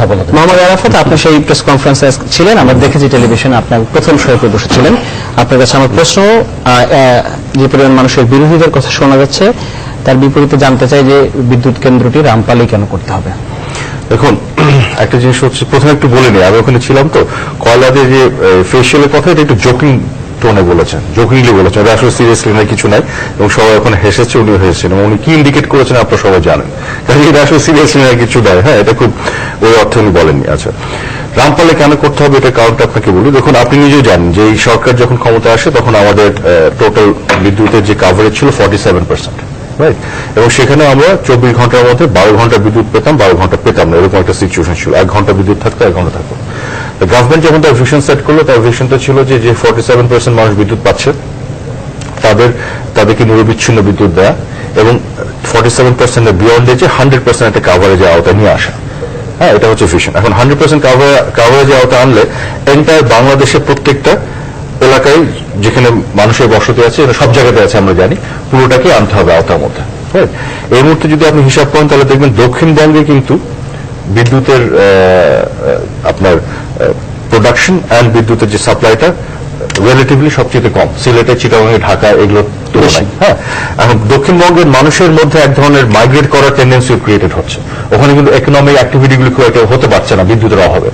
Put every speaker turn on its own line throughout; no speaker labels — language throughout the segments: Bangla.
কথা বলে
মোহাম্মদ আরাফাত আপনি সেই প্রেস কনফারেন্সে ছিলেন আমরা দেখেছি টেলিভিশনে আপনার প্রথম সৈকতে বসেছিলেন আপনার কাছে আমার প্রশ্ন যে পরিমাণ মানুষের বিরোধীদের কথা শোনা যাচ্ছে তার বিপরীতে জানতে চাই যে বিদ্যুৎ কেন্দ্রটি রামপালি কেন করতে হবে?
দেখুন একটা জিনিস হচ্ছে প্রথমে একটু বলে নিই আমি ওখানে ছিলাম তো কয়লাদের যে ফেসিয়ালের কথা এটা একটু জোকিং টোনে বলেছেন জোকিংলি বলেছেন আসলে সিরিয়াসলি নাই কিছু নাই এবং সবাই ওখানে হেসেছে উনি হেসেছেন, এবং উনি কি ইন্ডিকেট করেছেন আপনারা সবাই জানেন। কাজে এটা আসলে সিরিয়াসলি নাই কিছু নাই হ্যাঁ এটা খুব ওই অর্থে উনি বলেননি। আচ্ছা রামপালে কেন করতে হবে এটা কারণটা আপনাকে বলি দেখুন, আপনি নিজেও জানেন যে এই সরকার যখন ক্ষমতা আসে, তখন আমাদের টোটাল বিদ্যুতের যে কাভারেজ ছিল ফর্টি সেভেন পার্সেন্ট রাইট এবং সেখানে আমরা চব্বিশ ঘণ্টার মধ্যে বারো ঘণ্টা বিদ্যুৎ পেতাম, বারো ঘণ্টা পেতাম না। এরকম একটা সিচুয়েশন ছিল। এক ঘণ্টা বিদ্যুৎ থাকতো, এক ঘণ্টা থাকতো। গভর্নমেন্ট যখন তার ভিশন সেট করল, তার ভিশনটা ছিল যে যে ফর্টি সেভেন পার্সেন্ট মানুষ বিদ্যুৎ পাচ্ছে, তাদের, তাদেরকে নিরবিচ্ছিন্ন বিদ্যুৎ দেয়া এবং ফর্টি সেভেন পার্সেন্টের বিয়ন্ডে যে হান্ড্রেড পার্সেন্ট একটা কাভারেজের আওতায় নিয়ে আসা। হ্যাঁ এটা হচ্ছে ভিশন এখন হান্ড্রেড পার্সেন্ট কাভারেজের আওতায় আনলে এন্টায়ার বাংলাদেশের প্রত্যেকটা এলাকায় যেখানে মানুষের বসতি আছে সব জায়গাতে আছে আমরা জানি, পুরোটাকে আনতে হবে আওতার মধ্যে right? এই মুহূর্তে যদি আপনি হিসাব করেন, তাহলে দেখবেন দক্ষিণবঙ্গে কিন্তু বিদ্যুতের আপনার প্রোডাকশন অ্যান্ড বিদ্যুতের যে সাপ্লাইটা রিলেটিভলি সবচেয়ে কম। সিলেটে চিটাগাং ঢাকা এগুলো তুলনায়। হ্যাঁ এখন দক্ষিণবঙ্গের মানুষের মধ্যে এক ধরনের মাইগ্রেট করার টেন্ডেন্সি ক্রিয়েটেড হচ্ছে। ওখানে কিন্তু ইকোনমিক অ্যাক্টিভিটিগুলো খুব একটা হতে পারছে না বিদ্যুতের অভাবে।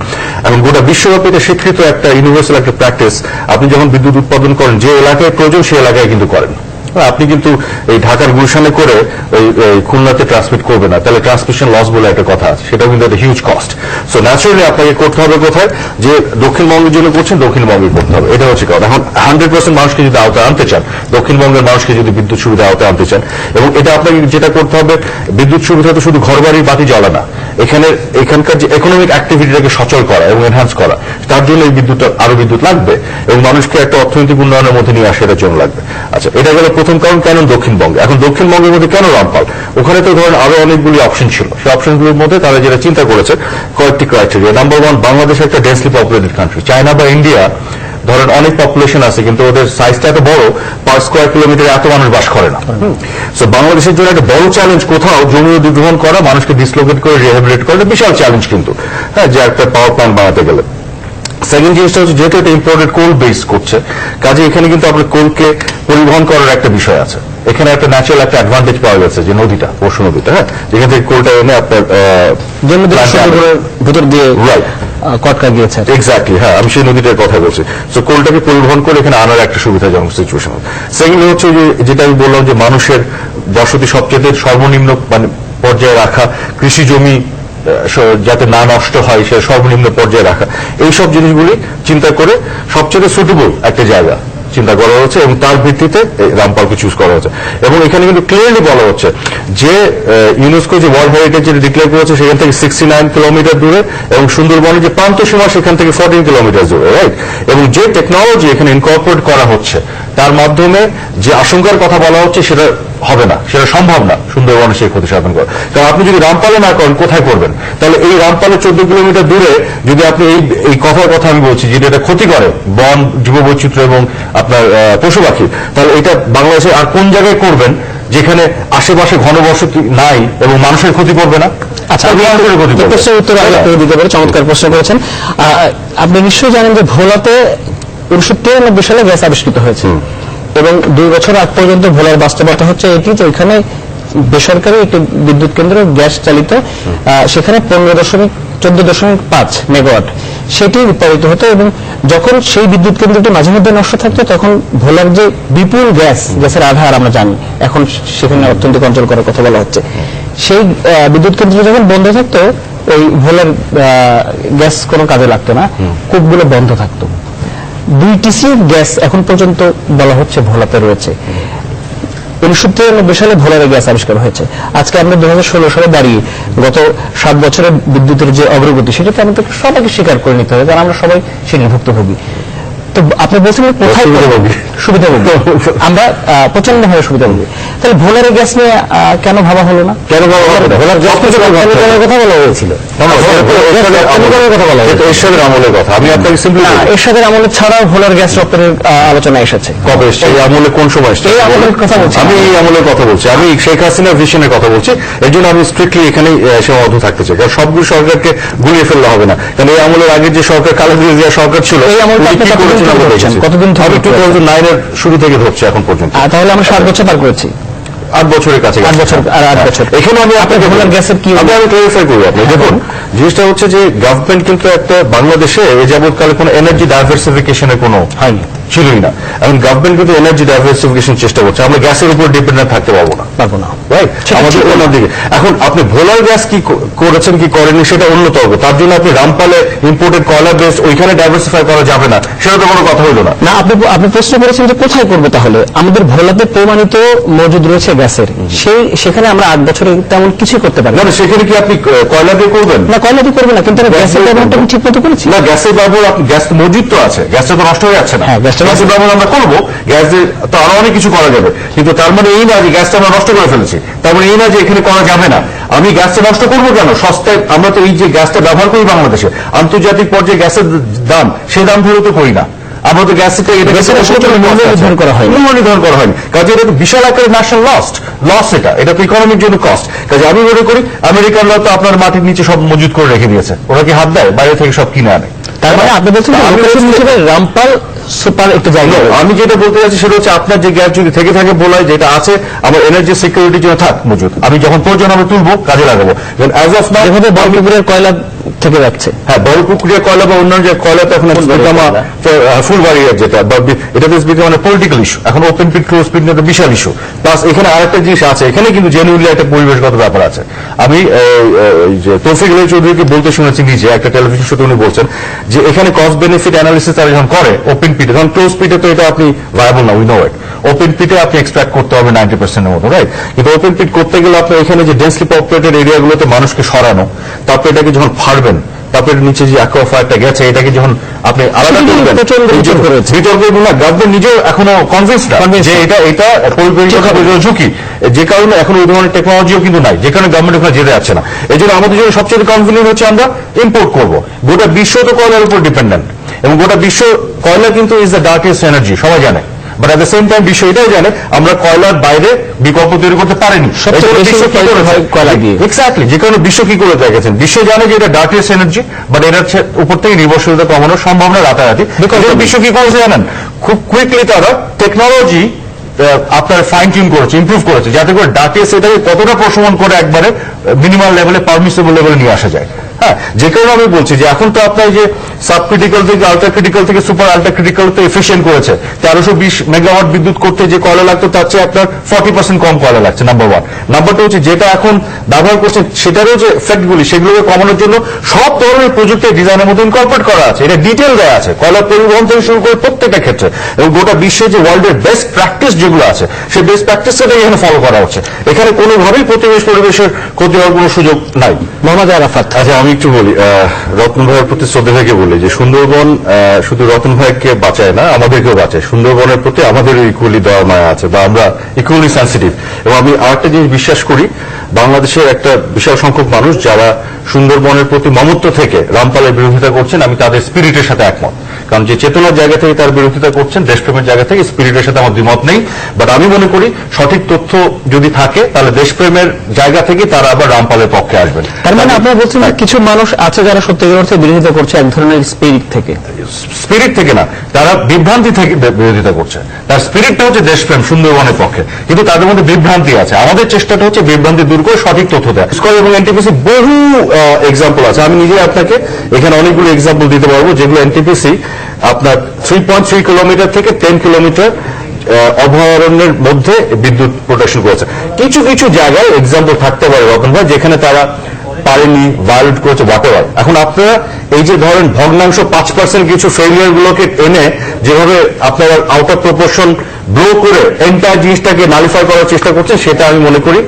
এখন গোটা বিশ্বব্যাপী এটা স্বীকৃত একটা ইউনিভার্সাল একটা প্র্যাকটিস আপনি যখন বিদ্যুৎ উৎপাদন করেন যে এলাকায় প্রয়োজন সেই এলাকায় কিন্তু করেন। আপনি কিন্তু এই ঢাকার গুলশানে করে ওই খুলনাতে ট্রান্সমিট করবে না। তাহলে ট্রান্সমিশন লস বলে একটা কথা আছে। সেটাও কিন্তু একটা হিউজ কস্ট সো ন্যাচুরালি আপনাকে করতে হবে কোথায়? যে দক্ষিণবঙ্গের জন্য করছেন দক্ষিণবঙ্গে করতে হবে। এটা হচ্ছে কথা। এখন হান্ড্রেড পার্সেন্ট মানুষকে যদি আওতায় আনতে চান, দক্ষিণবঙ্গের মানুষকে যদি বিদ্যুৎ সুবিধা আওতায় আনতে চান, এবং এটা আপনাকে যেটা করতে হবে, বিদ্যুৎ সুবিধা তো শুধু ঘর ঘরবাড়ির বাতি জ্বালা না। এখানে এখানকার যে ইকোনমিক অ্যাক্টিভিটিটাকে সচল করা এবং এনহান্স করা, তার জন্য এই বিদ্যুৎটা, আরও বিদ্যুৎ লাগবে এবং মানুষকে একটা অর্থনৈতিক উন্নয়নের মধ্যে নিয়ে আসে এটার জন্য লাগবে। আচ্ছা এটা গেল প্রথম কারণ, কেন দক্ষিণবঙ্গে? এখন দক্ষিণবঙ্গের মধ্যে কেন রামপাল? ওখানে তো ধরেন আরও অনেকগুলি অপশন ছিল। সেই অপশনগুলোর মধ্যে তারা যেটা চিন্তা করেছে, কয়েকটি ক্রাইটেরিয়া নাম্বার ওয়ান বাংলাদেশ একটা ডেন্সলি পপুলেটেড কান্ট্রি চায়না বা ইন্ডিয়া ধরেন অনেক পপুলেশন আছে কিন্তু ওদের সাইজটা এত বড় পার স্কোয়ার কিলোমিটার এত মানুষ বাস করে না। সো বাংলাদেশের জন্য একটা বড় চ্যালেঞ্জ কোথাও জমি অধিগ্রহণ করা মানুষকে ডিসলোকেট করে রিহেবিলিট করা বিশাল চ্যালেঞ্জ কিন্তু। হ্যাঁ যে একটা পাওয়ার প্ল্যান্ট বানাতে গেলে। সেকেন্ড জিনিসটা হচ্ছে যেহেতু এটা ইম্পোর্টেড কোল বেস করছে কাজে এখানে কিন্তু আপনার কোলকে পরিবহন করার একটা বিষয় আছে। এখানে একটা ন্যাচারাল একটা অ্যাডভান্টেজ পাওয়া গেছে যে নদীটা পরশু নদীটা হ্যাঁ? যেখান থেকে কোলটা এনে আপনার
ভিতর দিয়ে. আহ, কটকা গিয়েছে।
এক্স্যাক্টলি হ্যাঁ আমি সেই নদীটার কথা বলছি। সো কোলটাকে পরিবহন করে এখানে আনার একটা সুবিধাজনক সিচুয়েশন সেকেন্ড হচ্ছে যে যেটা আমি বললাম যে মানুষের বসতি সবচেয়ে সর্বনিম্ন মানে পর্যায়ে রাখা কৃষি জমি যাতে না নষ্ট হয় সে সর্বনিম্ন পর্যায়ে রাখা। এইসব জিনিসগুলি চিন্তা করে সবচেয়ে সুটেবল একটা জায়গা। চিন্তা করা হচ্ছে এবং তার ভিত্তিতে রামপালকে চুজ করা হচ্ছে। এবং এখানে কিন্তু ক্লিয়ারলি বলা হচ্ছে যে ইউনেস্কো যে ওয়ার্ল্ড হেরিটেজ যেটা ডিক্লেয়ার করেছে সেখান থেকে সিক্সটি নাইন কিলোমিটার দূরে এবং সুন্দরবনের যে প্রান্ত সীমা সেখান থেকে ফোরটিন কিলোমিটার দূরে রাইট এবং যে টেকনোলজি এখানে ইনকর্পোরেট করা হচ্ছে তার মাধ্যমে যে আশঙ্কার কথা বলা হচ্ছে সেটা হবে না সেটা সম্ভব না সুন্দরবনে সেই ক্ষতি সাধন করা। কারণ আপনি যদি রামপালে না করেন কোথায় করবেন? তাহলে এই রামপালে চোদ্দ কিলোমিটার দূরে যদি আপনি এই এই কথার কথা আমি বলছি যেটা এটা ক্ষতি করে বন জীববৈচিত্র্য এবং আপনার পশু পাখি তাহলে এটা বাংলাদেশে আর কোন জায়গায় করবেন যেখানে আশেপাশে ঘনবসতি নাই এবং মানুষের ক্ষতি করবে না?
আচ্ছা প্রশ্নের উত্তর দিতে পারে চমৎকার প্রশ্ন করেছেন। আপনি নিশ্চয়ই জানেন যে ভোলাতে উনিশশো তিরানব্বই সালে গ্যাস আবিষ্কৃত হয়েছে। এবং দুই বছর আগ পর্যন্ত ভোলার বাস্তবতা হচ্ছে এটি যে ওইখানে বেসরকারি একটি বিদ্যুৎ কেন্দ্র গ্যাস চালিত সেখানে পনেরো দশমিক চোদ্দ দশমিক পাঁচ মেগাওয়াট সেটি উৎপাদিত হতো এবং যখন সেই বিদ্যুৎ কেন্দ্রটি মাঝে মধ্যে নষ্ট থাকতো তখন ভোলার যে বিপুল গ্যাস গ্যাসের আধার আমরা জানি এখন সেখানে অর্থনৈতিক অঞ্চল করার কথা বলা হচ্ছে। সেই বিদ্যুৎ কেন্দ্র যখন বন্ধ থাকতো ওই ভোলার গ্যাস কোনো কাজে লাগতো না কূপগুলো বন্ধ থাকতো। দুই গ্যাস এখন পর্যন্ত বলা হচ্ছে ভোলাতে রয়েছে। উনিশশো তিরানব্বই সালে ভোলার গ্যাস আবিষ্কার হয়েছে। আজকে আমরা দু হাজার ষোলো সালে দাঁড়িয়ে গত সাত বছরের বিদ্যুতের যে অগ্রগতি সেটাকে আমাদের সবাইকে স্বীকার করে নিতে হবে, কারণ আমরা সবাই সেটির ভুক্তভোগী। তো আপনি বলছেন কোথায়
সুবিধাভোগী।
আমরা প্রচণ্ড ভাবে সুবিধাভোগী তাহলে ভোলারের গ্যাস নিয়ে কেন ভাবা হলো না?
কেন ভাবা? ভোলার?
কথা বলা হয়েছিল।
এরশাদের আমলের কথা? আমি আপনাকে সিম্পলি
এরশাদের ছাড়াও ভোলার গ্যাস রপ্তানির আলোচনা এসেছে।
কবে এসছে? এই আমলে কোন সময় এসছে?
এই আমলের কথা বলছি।
আমি এই আমলের কথা বলছি। আমি শেখ হাসিনার ভিশনের কথা বলছি। জন্য আমি স্ট্রিক্টলি এখানে সীমাবদ্ধ থাকতে চাই। কারণ সবগুলো সরকারকে গুলিয়ে ফেললে হবে না। কারণ এই আমলের আগে যে সরকার জিয়া সরকার ছিল
এই আমলটা আপনি কতদিন ধরে
টু থাউজেন্ড নাইনের শুরু থেকে ধরছে এখন পর্যন্ত।
তাহলে আমরা সাত বছর পার করেছি।
আট বছরের কাছে
আট বছর আর আট বছর।
এখানে আমি আপনাকে
ভোলার গ্যাসের কি
আমি আমি ক্লারিফাই করি আপনি দেখুন জিনিসটা হচ্ছে যে গভর্নমেন্ট কিন্তু একটা বাংলাদেশে এ যাবৎকালে কোনো এনার্জি ডাইভার্সিফিকেশনের কোনো
হয়নি।
ছিলই না। এখন গভর্নমেন্ট কিন্তু এনার্জি ডাইভার্সিফিকেশন চেষ্টা করছে। আমরা গ্যাসের উপর ডিপেন্ডেন্ট থাকতে পারব না।
পারব না।
রাইট আমাদের
ঠিক
দিকে এখন আপনি ভোলার গ্যাস কি করেছেন কি করেননি সেটা অন্য তর্ক তার জন্য আপনি রামপালে ইম্পোর্টেড কয়লা বেস ওইখানে ডাইভার্সিফাই করা যাবে না। সেটা তো কোনো কথা হইল না।
না আপনি আপনি প্রশ্ন করেছেন যে কোথায় করব তাহলে? আমাদের ভোলাতে প্রমাণিত মজুদ রয়েছে গ্যাসের। সেই সেখানে আমরা আট বছরে তেমন কিছু করতে পারি
না।
না
না, সেখানে কি আপনি কয়লা দিয়ে করবেন?
না কয়লা দিয়ে করবেন না কিন্তু গ্যাসের ব্যবহারটা ঠিক মতো করেছি।
না গ্যাসের ব্যবহার গ্যাস মজুদ তো আছে। গ্যাসটা তো নষ্ট হয়ে যাচ্ছে না।
হ্যাঁ,
গ্যাসের ব্যবহার আমরা করব গ্যাস দিয়ে তো আরও অনেক কিছু করা যাবে। কিন্তু তার মানে এই না যে গ্যাসটা আমরা নষ্ট করে ফেলেছি তার মানে এই না যে এখানে করা যাবে না। আমি গ্যাসটা নষ্ট করব কেন? সস্তায় আমরা তো এই যে গ্যাসটা ব্যবহার করি বাংলাদেশে আন্তর্জাতিক পর্যায়ে গ্যাসের দাম সে দাম ধরে তো করি না। আমরা তো এটা
মূল্য নির্ধারণ করা।
মূল্য নির্ধারণ করা হয়নি। কাজে এটা তো বিশাল আকারের ন্যাশনাল লস্ট লস এটা। এটা তো ইকোনমির জন্য কস্ট কাজে আমি মনে করি আমেরিকানরা তো আপনার মাটির নিচে সব মজুত করে রেখে দিয়েছে। ওরা কি হাত দেয়? বাইরে থেকে সব কিনে আনে।
তার মানে আপনি বলছেন
আমি
লোকেশন হিসেবে রামপাল সুপার একটা জায়গা
আমি যেটা বলতে চাচ্ছি সেটা হচ্ছে আপনার যে গ্যাস যদি থেকে থাকে বলাই যেটা আছে আমার এনার্জি সিকিউরিটির জন্য থাক। মজুদ আমি যখন প্রয়োজন আমরা তুলবো কাজে লাগাবো। অ্যাজ অফ নাও
যেভাবে বরপুকুরের কয়লা থেকে যাচ্ছে।
হ্যাঁ বড় পুকুরিয়া কয়লা বা অন্যান্য যে কয়লা তো এখন বিকামা ফুলবাড়ি যেটা বা এটা বেশ বিকাম মানে পলিটিক্যাল ইস্যু এখন ওপেন পিট ক্লোজ পিট একটা বিশাল ইস্যু প্লাস এখানে আরেকটা জিনিস আছে এখানে কিন্তু জেনুইনলি একটা পরিবেশগত ব্যাপার আছে। আমি তৌফিক আলী চৌধুরীকে বলতে শুনেছি নিজে একটা টেলিভিশন শোতে উনি বলছেন যে এখানে কস্ট বেনিফিট অ্যানালিসিস তারা যখন করে ওপেন পিটে তখন ক্লোজ পিটে তো এটা আপনি ভায়াবল না উই নো ইট ওপেন পিটে আপনি এক্সট্রাক্ট করতে হবে নাইনটি পার্সেন্টের মতো রাইট কিন্তু ওপেন পিট করতে গেলে আপনার এখানে যে ডেন্সলি পপুলেটেড এরিয়াগুলোতে মানুষকে সরানো তারপরে এটাকে যখন ফাড়বেন তারপরে নিচে যে অ্যাকোয়াফায়ারটা গেছে এটাকে যখন আপনি আলাদা করবেন যে
বিতর্ক রয়েছে।
বিতর্ক না গভর্নমেন্ট নিজেও এখনও কনভিন্স না যে এটা এটা পরিবেশ ঝুঁকি। যে কারণে এখন ওই ধরনের টেকনোলজিও কিন্তু নাই যে কারণে গভর্নমেন্ট ওখানে যেতে যাচ্ছে না। এই জন্য আমাদের জন্য সবচেয়ে কনভিনিয়েন্ট হচ্ছে আমরা ইম্পোর্ট করব। গোটা বিশ্ব তো কয়লার উপর ডিপেন্ডেন্ট এবং গোটা বিশ্ব কয়লা কিন্তু ইজ দ্য ডার্কেস্ট এনার্জি সবাই জানে। But at the same time এটাও জানে আমরা কয়লার বাইরে বিকল্প তৈরি করতে পারিনি। এক্স্যাক্টলি যে কারণে বিশ্ব কি করে দেখেছেন? বিশ্ব জানে যে এটা ডার্কেস্ট এনার্জি বাট এটার উপর থেকে নির্ভরশীলতা কমানোর সম্ভব না রাতারাতি বিশ্ব কি করেছে জানেন? খুব কুইকলি তারা টেকনোলজি আপনার ফাইন টিউন করেছে ইমপ্রুভ করেছে যাতে করে ডার্কেস্ট এটাকে কতটা প্রশমন করে একবারে মিনিমাম লেভেলে পারমিসেবল লেভেলে নিয়ে আসা যায়। হ্যাঁ যে কারণে আমি বলছি যে এখন তো আপনার যে সাব ক্রিটিক্যাল থেকে আল্ট্রা ক্রিটিক্যাল থেকে সুপার আল্ট্রা ক্রিটিক্যাল তো এফিসিয়েন্ট করেছে। তেরোশো বিশ মেগাওয়াট বিদ্যুৎ করতে যে কয়লা লাগতো তার চেয়ে আপনার ফর্টি পার্সেন্ট কম কয়লা লাগছে নাম্বার ওয়ান নাম্বার টু হচ্ছে যেটা এখন ব্যবহার করছেন সেটারও যে এফেক্টগুলি সেগুলোকে কমানোর জন্য সব ধরনের প্রযুক্তি ডিজাইনের মধ্যে ইনকর্পোরেট করা আছে। এটা ডিটেল দেওয়া আছে। কয়লা পরিবহন থেকে শুরু করে প্রত্যেকটা ক্ষেত্রে। এবং গোটা বিশ্বে যে ওয়ার্ল্ডের বেস্ট প্র্যাকটিস যেগুলো আছে সেই বেস্ট প্র্যাকটিসটাই এখানে ফলো করা হচ্ছে। এখানে কোনোভাবেই প্রতিবেশ পরিবেশের ক্ষতি হওয়ার কোনো সুযোগ নাই।
মোহাম্মদ আরাফাত।
আচ্ছা আমি একটু বলি আহ, রতন ভাইয়ের প্রতি শ্রদ্ধা থেকে বলি। যে সুন্দরবন শুধু রতন ভাইকে বাঁচায় না, আমাদেরকেও বাঁচায়। সুন্দরবনের প্রতি আমাদের ইকুয়ালি দেওয়া মায়া আছে, বা আমরা ইকুয়ালি সেন্সিটিভ এবং আমি আরেকটা জিনিস বিশ্বাস করি বাংলাদেশের একটা বিশাল সংখ্যক মানুষ যারা সুন্দরবনের প্রতি মমত্ব থেকে রামপালের বিরোধিতা করছেন আমি তাদের স্পিরিটের সাথে একমত। কারণ যে চেতনার জায়গা থেকে তার বিরোধিতা করছেন দেশপ্রেমের জায়গা থেকে স্পিরিটের সাথে আমার দ্বিমত নেই। বাট আমি মনে করি সঠিক তথ্য যদি থাকে তাহলে দেশপ্রেমের জায়গা থেকে তারা আবার রামপালের পক্ষে আসবেন।
তার মানে আপনারা বলছেন কিছু মানুষ আছে যারা সত্যিকার অর্থে বিরোধিতা করছে এক ধরনের স্পিরিট থেকে।
স্পিরিট থেকে না তারা বিভ্রান্তি থেকে বিরোধিতা করছে। তার স্পিরিটটা হচ্ছে দেশপ্রেম সুন্দরবনের পক্ষে। কিন্তু তাদের মধ্যে বিভ্রান্তি আছে। আমাদের চেষ্টাটা হচ্ছে বিভ্রান্তি দূর করে সঠিক তথ্য দেয়। স্কল এবং এনটিপিসি বহু এক্সাম্পল আছে। আমি নিজে আপনাকে এখানে অনেকগুলো এক্সাম্পল দিতে পারব, যেগুলো এনটিপিসি আপনার থ্রি পয়েন্ট থ্রি কিলোমিটার থেকে টেন কিলোমিটার অভয়ারণ্যের মধ্যে বিদ্যুৎ প্রোটেকশন করেছে। কিছু কিছু জায়গায় এক্সাম্পল থাকতে পারে রতন ভাই, যেখানে তারা পারেনি ভায়োলেট করেছে ওয়াটার এখন আপনারা এই যে ধরেন ভগ্নাংশ পাঁচ পার্সেন্ট কিছু ফেলিয়ার গুলোকে এনে যেভাবে আপনারা আউট অফ প্রপোর্শন ব্লো করে এন্টায়ার জিনিসটাকে নালিফাই করার চেষ্টা করছেন, সেটা আমি মনে করি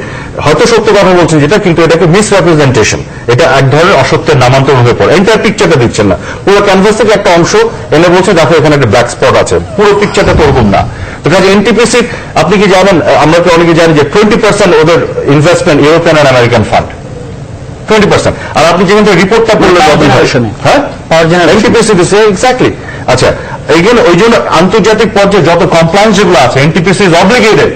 হয়তো সত্য কথা বলছেন যেটা, কিন্তু এটাকে মিসরেপ্রেজেন্টেশন এটা এক ধরনের অসত্যের নামান্তর হয়ে পড়ে। এন্টায়ার পিকচারটা দিচ্ছেন না। পুরো ক্যানভাস থেকে একটা অংশ এনে বলছে, দেখো, এখানে একটা ব্ল্যাক স্পট আছে। পুরো পিকচারটা তো না। তো কাজে এনটিপিসি আপনি কি জানেন, আমরা কি অনেকে জানি যে টোয়েন্টি পার্সেন্ট ওদের investment European and American fund twenty percent আর আপনি যেখান থেকে রিপোর্টটা করলেন রবিন। হ্যাঁ। এক্স্যাক্টলি আচ্ছা এইখানে ওই জন্য আন্তর্জাতিক পর্যায়ে যত কমপ্লায়েন্স যেগুলো আছে NTPC is obligated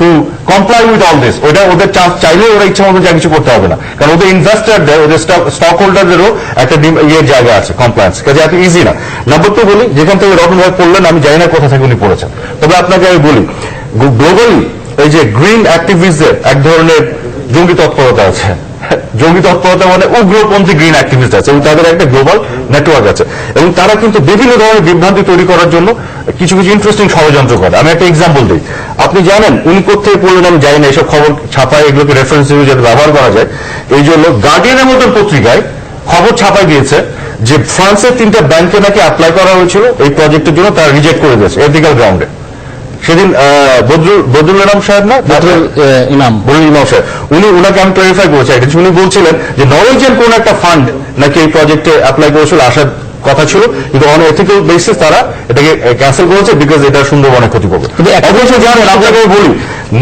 to comply with all this ওটা ওদের চান্স চাইলে ওরা ইচ্ছা মতো যা কিছু করতে হবে না। কারণ ওদের ইনভেস্টারদের ওদের স্টক হোল্ডারদেরও একটা ইয়ের জায়গা আছে কমপ্লায়েন্স কাজে এত ইজি না। নাম্বার টু বলি যেখান থেকে রতন ভাই পড়লেন আমি জানি না কোথা থেকে উনি পড়েছেন। তবে আপনাকে আমি বলি গ্লোবালি এই যে গ্রিন অ্যাক্টিভিস্টদের এক ধরনের জঙ্গি তৎপরতা আছে। জঙ্গি তৎপরতা মানে উগ্রপন্থী গ্রিন অ্যাক্টিভিস্ট আছে এবং তাদের একটা গ্লোবাল নেটওয়ার্ক আছে এবং তারা কিন্তু বিভিন্ন ধরনের বিভ্রান্তি তৈরি করার জন্য কিছু কিছু ইন্টারেস্টিং ষড়যন্ত্র করে। আমি একটা এক্সাম্পল দিই। আপনি জানেন, উনি কোথায় পড়লেন আমি জানি না এইসব খবর ছাপায়, এগুলোকে রেফারেন্স হিসেবে যাতে ব্যবহার করা যায়। এই জন্য গার্ডিয়ানের মতন পত্রিকায় খবর ছাপায় দিয়েছে যে ফ্রান্সের তিনটা ব্যাংকে নাকি অ্যাপ্লাই করা হয়েছিল এই প্রজেক্টের জন্য, তারা রিজেক্ট করে দিয়েছে এথিক্যাল গ্রাউন্ডে সেদিন বদরুল বদরুল ইমাম সাহেব না?
বদরুল, ইমাম।
বলুন ইমাম সাহেব। উনি ওনাকে আমি ক্লারিফাই করেছি। একটা। উনি বলছিলেন যে নরওয়েজিয়ান কোন একটা ফান্ড নাকি এই প্রজেক্টে অ্যাপ্লাই করেছিল আসার কথা ছিল কিন্তু অন এথিক্যাল বেসিস তারা এটাকে ক্যান্সেল করেছে বিকজ এটা সুন্দরবনের ক্ষতি করবে। অবশ্যই জানেন আপনাকে বলি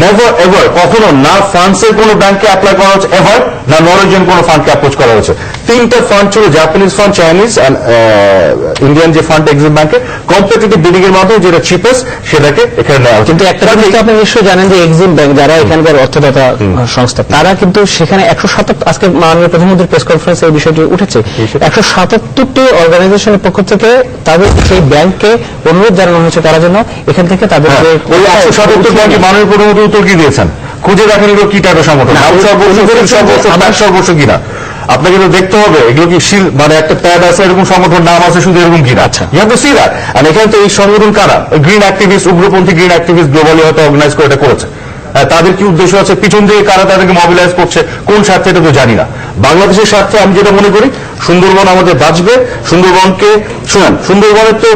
নেভার এভার কখনো না ফ্রান্সের কোন ব্যাংকে অ্যাপ্লাই করা হচ্ছে এভার না নরওয়েজিয়ান কোন ফান্ডকে অ্যাপ্রোচ করা হয়েছে। তিনটা ফান্ড ছিল জাপানিজ ফান্ড চাইনিজ ইন্ডিয়ান যে ফান্ড এক্সিম ব্যাংকে কম্পিটিটিভ বিডিং এর মাধ্যমে যেটা চিপেস্ট সেটাকে এখানে নেওয়া
কিন্তু একটা তো আপনি নিশ্চয়ই জানেন যে এক্সিম ব্যাংক যারা এখানকার অর্থদাতা সংস্থা তারা কিন্তু সেখানে একশো সাতাত্তর আজকে মাননীয় প্রধানমন্ত্রীর প্রেস কনফারেন্সে এই বিষয়টি উঠেছে। একশো সাতাত্তরটি অর্গানাইজেশনের পক্ষ থেকে তাদের সেই ব্যাংককে অনুরোধ জানানো হয়েছে তারা যেন এখান থেকে তাদের
হ্যাঁ, ওই একশো সাতাত্তর ব্যাংকে মাননীয় প্রধানমন্ত্রী উত্তর কি দিয়েছেন? খুঁজে দেখেন এগুলো কি টাইপের সংগঠন সর্বস্ব কিনা? আপনাকে তো দেখতে হবে এগুলো কি শিল মানে একটা প্যাড আছে এরকম সংগঠন নাম আছে শুধু এরকম কিনা
আচ্ছা।
You have to see that আর এখানে তো এই সংগঠন কারা? গ্রিন অ্যাক্টিভিস্ট উগ্রপন্থী গ্রিন অ্যাক্টিভিস্ট গ্লোবালি হয়তো অর্গানাইজ করে এটা করেছে। তাদের কি উদ্দেশ্য আছে? পিছন দিয়ে কারা তাদেরকে মোবিলাইজ করছে? কোন স্বার্থে এটা তো জানি না। বাংলাদেশের স্বার্থে আমি যেটা মনে করি সুন্দরবন আমাদের বাঁচবে। সুন্দরবনকে শুনেন সুন্দরবনের তো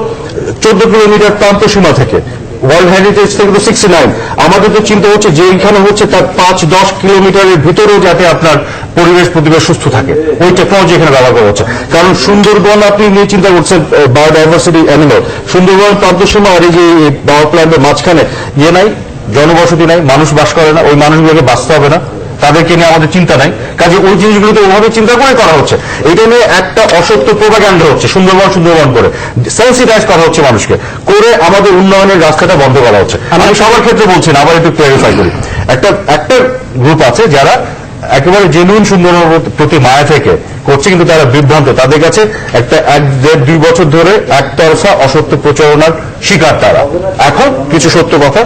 চোদ্দ কিলোমিটার প্রান্ত সীমা থেকে। ওয়ার্ল্ড হেরিটেজ থেকে তো সিক্সটি নাইন আমাদের তো চিন্তা হচ্ছে যে এইখানে হচ্ছে তার পাঁচ, দশ কিলোমিটারের ভিতরেও যাতে আপনার পরিবেশ প্রতিবেশ সুস্থ থাকে। ওই টেকনোলজি এখানে ব্যবহার করা হচ্ছে। কারণ সুন্দরবন আপনি নিয়ে চিন্তা করছেন বায়োডাইভার্সিটি অ্যানিমাল সুন্দরবন প্রান্তসীমা আর এই যে পাওয়ার প্ল্যান্টের মাঝখানে ইয়ে নাই, জনবসতি নাই, মানুষ বাস করে না, ওই মানুষগুলোকে বাঁচতে হবে না। তাদেরকে নিয়ে আমাদের চিন্তা নাই। কাজে ওই জিনিসগুলোকে ওভাবে চিন্তা করে করা হচ্ছে। এটা নিয়ে একটা অসত্য প্রোপাগান্ডা হচ্ছে সুন্দরবন সুন্দরবন করে। সেন্সিটাইজ করা হচ্ছে মানুষকে। করে আমাদের উন্নয়নের রাস্তাটা বন্ধ করা হচ্ছে। আমি সবার ক্ষেত্রে বলছি না আবার একটু ক্লিয়ারিফাই করি। একটা একটা গ্রুপ আছে যারা একেবারে জেনুইন সুন্দরবনের প্রতি মায়া থেকে করছে কিন্তু তারা বিভ্রান্ত। তাদের কাছে একটা এক দেড় দুই বছর ধরে একতরফা অসত্য প্রচারণার শিকার তারা। এখন কিছু সত্য কথা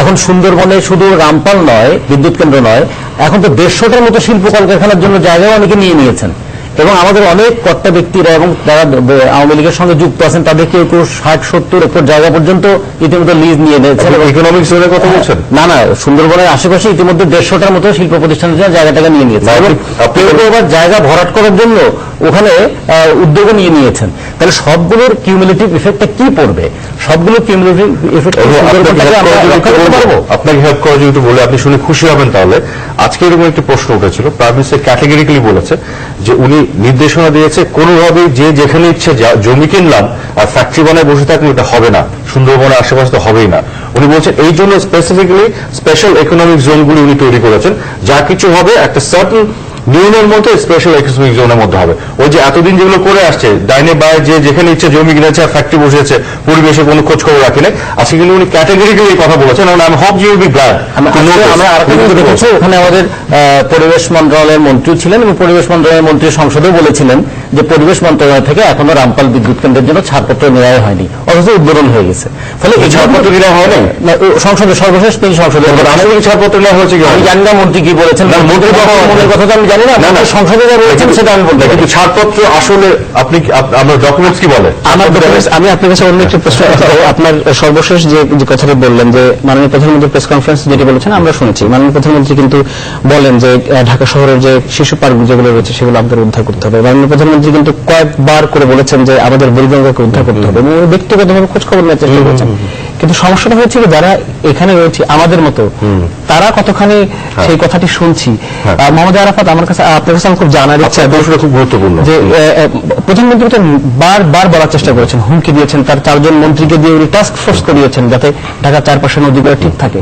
এখন সুন্দরবনে শুধু রামপাল নয়, বিদ্যুৎ কেন্দ্র নয়, এখন তো দেড়শোটার মতো শিল্প কলকারখানার জন্য জায়গাও অনেকে নিয়ে নিয়েছেন। এবং আমাদের অনেক কর্তা ব্যক্তিরা এবং যারা আওয়ামী লীগের সঙ্গে যুক্ত আছেন তাদের কেউ কেউ ষাট সত্তর একর জায়গা পর্যন্ত ইতিমধ্যে লিজ নিয়ে নিয়েছেন
ইকোনমিক জোনের কথা বলছেন?
না না সুন্দরবনের আশেপাশে ইতিমধ্যে দেড়শোটার মতো শিল্প প্রতিষ্ঠানের জন্য জায়গাটাকে নিয়ে নিয়েছে। কেউ কেউ আবার জায়গা ভরাট করার জন্য ওখানে আহ, উদ্যোগও নিয়ে নিয়েছেন। তাহলে সবগুলোর কিউমুলেটিভ ইফেক্টটা কি পড়বে? সবগুলো কিউমুলেটিভ ইফেক্ট
আপনাকে হেল্প করার জন্য একটু বলে আপনি শুনে খুশি হবেন তাহলে। আজকে এরকম একটি প্রশ্ন উঠেছিল প্রাইম মিনিস্টার ক্যাটেগরিক্যালি বলেছে যে উনি নির্দেশনা দিয়েছে কোনোভাবেই যে যেখানে ইচ্ছে জমি কিনলাম আর ফ্যাক্টরি বানায় বসে থাকলে এটা হবে না, সুন্দরবনের আশেপাশে তো হবেই না। উনি বলছেন এই জন্য স্পেসিফিক্যালি স্পেশাল ইকোনমিক জোনগুলি উনি তৈরি করেছেন, যা কিছু হবে একটা সার্টেন নিয়মের মধ্যে স্পেশাল ইকোনমিক জোনের মধ্যে হবে। ওই যে এতদিন যেগুলো করে আসছে ডাইনে বায়ে যে যেখানে ইচ্ছে জমি কিনেছে আর ফ্যাক্টরি বসেছে পরিবেশে কোনো খোঁজ খবর রাখেনি আজকে কিন্তু উনি ক্যাটাগরিক্যালি এই কথা বলেছেন এবং আমি হোপ ইউ বি গ্ল্যাড
ওখানে আমাদের পরিবেশ মন্ত্রণালয়ের মন্ত্রী ছিলেন এবং পরিবেশ মন্ত্রণালয়ের মন্ত্রী সংসদেও বলেছিলেন যে পরিবেশ মন্ত্রণালয় থেকে এখনও রামপাল বিদ্যুৎ কেন্দ্রের জন্য ছাড়পত্র নেওয়া হয়নি। অথচ উদ্বোধন হয়ে গেছে। ফলে এই
ছাড়পত্র দেওয়া হয়নি?
না, সংসদে সর্বশেষ তিনি সংসদে
রাষ্ট্রপতি ছাড়পত্র নেওয়া হয়েছে কি?
আমি জানি না মন্ত্রী কি বলেছেন।
না, মন্ত্রী কথা
মনের কথা তো আমি জানি না।
না, না।
সংসদে যা রয়েছেন সেটা আমি বলতে পারি।
কিন্তু ছাড়পত্র আসলে আপনি আপনার ডকুমেন্টস কি বলে
আমার documents- আমি আপনার কাছে অন্য একটি প্রশ্ন আপনার সর্বশেষ যে যে কথাটা বললেন যে মাননীয় প্রধানমন্ত্রী প্রেস কনফারেন্স যেটি বলেছেন আমরা শুনেছি। মাননীয় প্রধানমন্ত্রী কিন্তু বলেন যে ঢাকা শহরের যে শিশু পার্ক যেগুলো রয়েছে সেগুলো আপনাদের উদ্ধার করতে হবে। মাননীয় প্রধানমন্ত্রী প্রধানমন্ত্রী কিন্তু কয়েকবার করে বলেছেন যে আমাদের বুড়িগঙ্গাকে উদ্ধার করতে হবে। এবং ব্যক্তিগতভাবে খোঁজ খবর নেওয়ার চেষ্টা করছেন। কিন্তু সমস্যাটা হচ্ছে কি যারা এখানে রয়েছে আমাদের মতো তারা কতখানি সেই কথাটি শুনছি।
হ্যাঁ।
মোহাম্মদ আরাফাত আমার কাছে আপনার কাছে আমার খুব জানার ইচ্ছা
প্রশ্নটা খুব গুরুত্বপূর্ণ।
যে প্রধানমন্ত্রী তো বারবার বলার চেষ্টা করেছেন হুমকি দিয়েছেন তার চারজন মন্ত্রীকে দিয়ে উনি টাস্ক ফোর্স করিয়েছেন যাতে ঢাকা চারপাশে নদীগুলো ঠিক থাকে।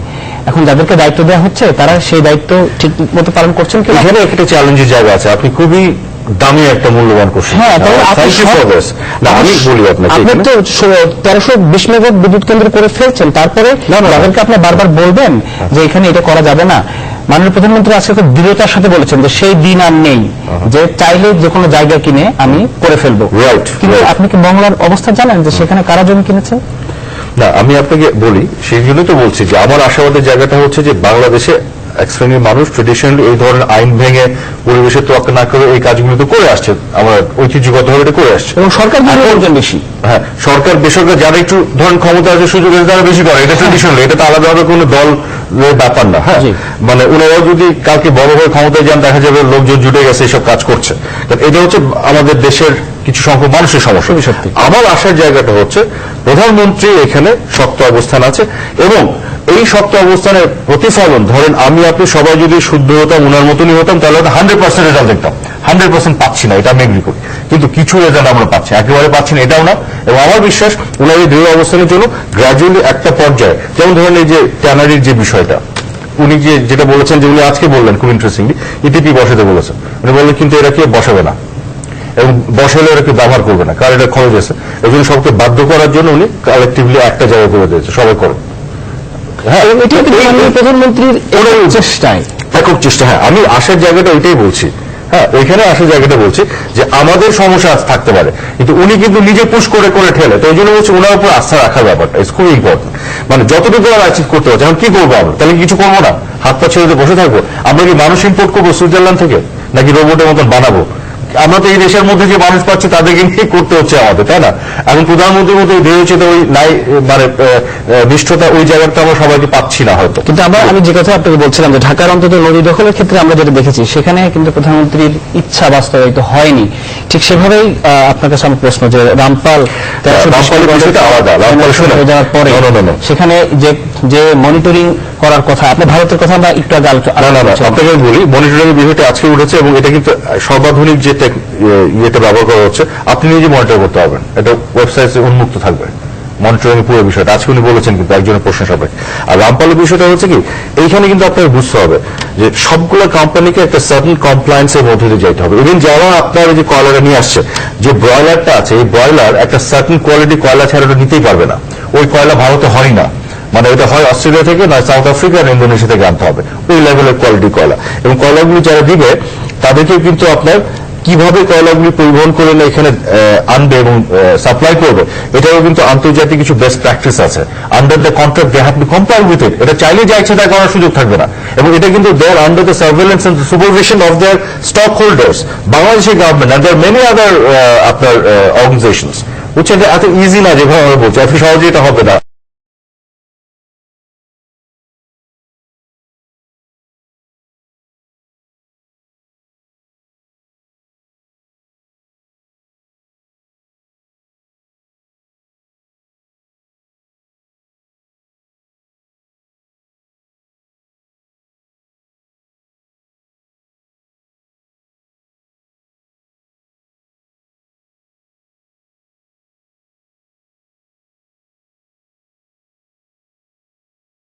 এখন যাদেরকে দায়িত্ব দেওয়া হচ্ছে তারা সেই দায়িত্ব ঠিক মতো পালন করছেন কি
এখানে একটা চ্যালেঞ্জের জায়গা আছে। আপনি খুবই দামি একটা মূল্যবান কোশ্চেন
হ্যাঁ
আমি বলি আপনাকে
আপনি তো তেরোশো বিশ মেগাওয়াট বিদ্যুৎ কেন্দ্র করে ফেলছেন। তারপরে যাদেরকে আপনি বারবার বলবেন যে এখানে এটা করা যাবে না। মাননীয় প্রধানমন্ত্রী আজকে খুব দৃঢ়তার সাথে বলেছেন যে সেই দিন আর নেই যে চাইলে যে কোনো জায়গা কিনে আমি করে ফেলব। কিন্তু আপনি কি বাংলার অবস্থা জানেন যে সেখানে কারা জমি কিনেছে?
না আমি আপনাকে বলি সেই জন্যই তো বলছি যে আমার আশাবাদের জায়গাটা হচ্ছে যে বাংলাদেশে এক শ্রেণির মানুষ ট্রেডিশনালি এই ধরনের আইন ভেঙে পরিবেশের তোয়াক্কা না করে এই কাজগুলো তো করে আসছে। আমরা ঐতিহ্যগতভাবে এটা করে আসছে।
এবং সরকার বিনিয়োগ বেশি।
হ্যাঁ সরকার বেসরকার যারা একটু ধরেন ক্ষমতা আছে সুযোগ আছে তারা বেশি করে। এটা ট্রেডিশনাল এটা তো আলাদাভাবে কোনো দল ব্যাপার না হ্যাঁ। মানে ওনারাও যদি কালকে বড় হয়ে ক্ষমতায় যান দেখা যাবে লোকজন জুটে গেছে এসব কাজ করছে। এটা হচ্ছে আমাদের দেশের কিছু সংখ্যক মানুষের সমস্যা। আমার আসার জায়গাটা হচ্ছে প্রধানমন্ত্রী এখানে শক্ত অবস্থান আছে এবং এই শক্ত অবস্থানের প্রতিফলন ধরেন আমি আপনি সবাই যদি শুদ্ধ হতাম ওনার মতনই হতাম তাহলে হান্ড্রেড পার্সেন্ট রেজাল্ট দেখতাম। হান্ড্রেড পার্সেন্ট পাচ্ছি না এটা আমি এগ্রি করি। কিন্তু কিছু রেজাল্ট আমরা পাচ্ছি একেবারে পাচ্ছি না এটাও না। এবং আমার বিশ্বাস ওনার এই দৃঢ় অবস্থানের জন্য গ্রাজুয়ালি একটা পর্যায়ে যেমন ধরেন এই যে ট্যানারির যে বিষয়টা উনি যে যেটা বলেছেন যে উনি আজকে বললেন খুব ইন্টারেস্টিংলি ইটিপি বসাতে বলেছেন। উনি বললেন কিন্তু এরা কে বসাবে না। এবং বসালে এরা কেউ ব্যবহার করবে না কারণ এটা খরচ আছে। এই জন্য সবকে বাধ্য করার জন্য উনি কালেকটিভলি একটা জায়গায় করে দিয়েছে সবাই করো হ্যাঁ
এটি প্রধানমন্ত্রীর চেষ্টায়।
একক চেষ্টা হ্যাঁ আমি আসার জায়গাটা ওইটাই বলছি। হ্যাঁ ওইখানে আসার জায়গাটা বলছি যে আমাদের সমস্যা থাকতে পারে কিন্তু উনি কিন্তু নিজে পুশ করে করে ঠেলে তো ওই জন্য বলছি ওনার উপর আস্থা রাখার ব্যাপারটা ইটস খুব ইম্পর্টেন্ট মানে যতটুকু আমরা অ্যাচিভ করতে পারছি এখন কি করব আমরা? তাহলে কিছু করব না? হাত পা ছেড়ে বসে থাকব। আমরা কি মানুষ ইম্পোর্ট করব সুইজারল্যান্ড থেকে? নাকি রোবটের মতন বানাবো? আমরা তো এই দেশের মধ্যে যে মানুষ পাচ্ছি তাদেরকে নিয়ে করতে হচ্ছে আমাদের তাই না? এখন প্রধানমন্ত্রীর মধ্যে ওই দেহচিত ওই নাই মানে নিষ্ঠতা ওই জায়গাটা আমরা সবাইকে পাচ্ছি না হয়তো।
কিন্তু আমরা আমি যে কথা আপনাকে বলছিলাম যে ঢাকার অন্তত নদী দখলের ক্ষেত্রে আমরা যেটা দেখেছি সেখানে কিন্তু প্রধানমন্ত্রীর ইচ্ছা বাস্তবায়িত হয়নি। ঠিক সেভাবেই আপনার কাছে আমার প্রশ্ন যে রামপাল যাওয়ার পরে. সেখানে যে যে মনিটরিং করার কথা আপনি ভারতের কথা আমরা একটু আগে
আপনাকে বলি মনিটরিং এর বিষয়টা আজকে উঠেছে এবং এটা কিন্তু সর্বাধুনিক যে ইয়ে- ব্যবহার করা হচ্ছে। আপনি নিজে মনিটর করতে পারবেন। এটা ওয়েবসাইটে উন্মুক্ত থাকবে। মনিটরিং পুরো বিষয়টা। আজকে উনি বলেছেন কিন্তু একজনের প্রশ্ন সবাই আর রামপালের বিষয়টা হচ্ছে কি, এইখানে কিন্তু আপনাকে বুঝতে হবে যে সবগুলো কোম্পানিকে একটা সার্টেন কমপ্লায়েন্স এর মধ্যে দিয়ে যেতে হবে। ইভেন যারা আপনার যে কয়লাটা নিয়ে আসছে, যে ব্রয়লারটা আছে, এই ব্রয়লার একটা সার্টেন কোয়ালিটি কয়লা ছাড়া ওটা নিতেই পারবে না। ওই কয়লা ভারতে হয় না। মানে এটা হয় অস্ট্রেলিয়া থেকে নয় সাউথ আফ্রিকা আর ইন্দোনেশিয়া থেকে আনতে হবে। ওই লেভেলের কোয়ালিটি কয়লা। এবং কয়লাগুলি যারা দিবে তাদেরকে কিন্তু আপনার কীভাবে কয়লাগুলি পরিবহন করে না এখানে আনবে এবং সাপ্লাই করবে, এটাও কিন্তু আন্তর্জাতিক কিছু বেস্ট প্র্যাকটিস আছে। Under the contract they have to compare with it এটা চাইলে যা ইচ্ছে তা করার সুযোগ থাকবে না। এবং এটা কিন্তু there under the surveillance and supervision of their stock holders বাংলাদেশের government and their many other আপনার অর্গানাইজেশনস বুঝছেন যে এত ইজি না যেভাবে আমরা বলছি। এত সহজে এটা হবে না।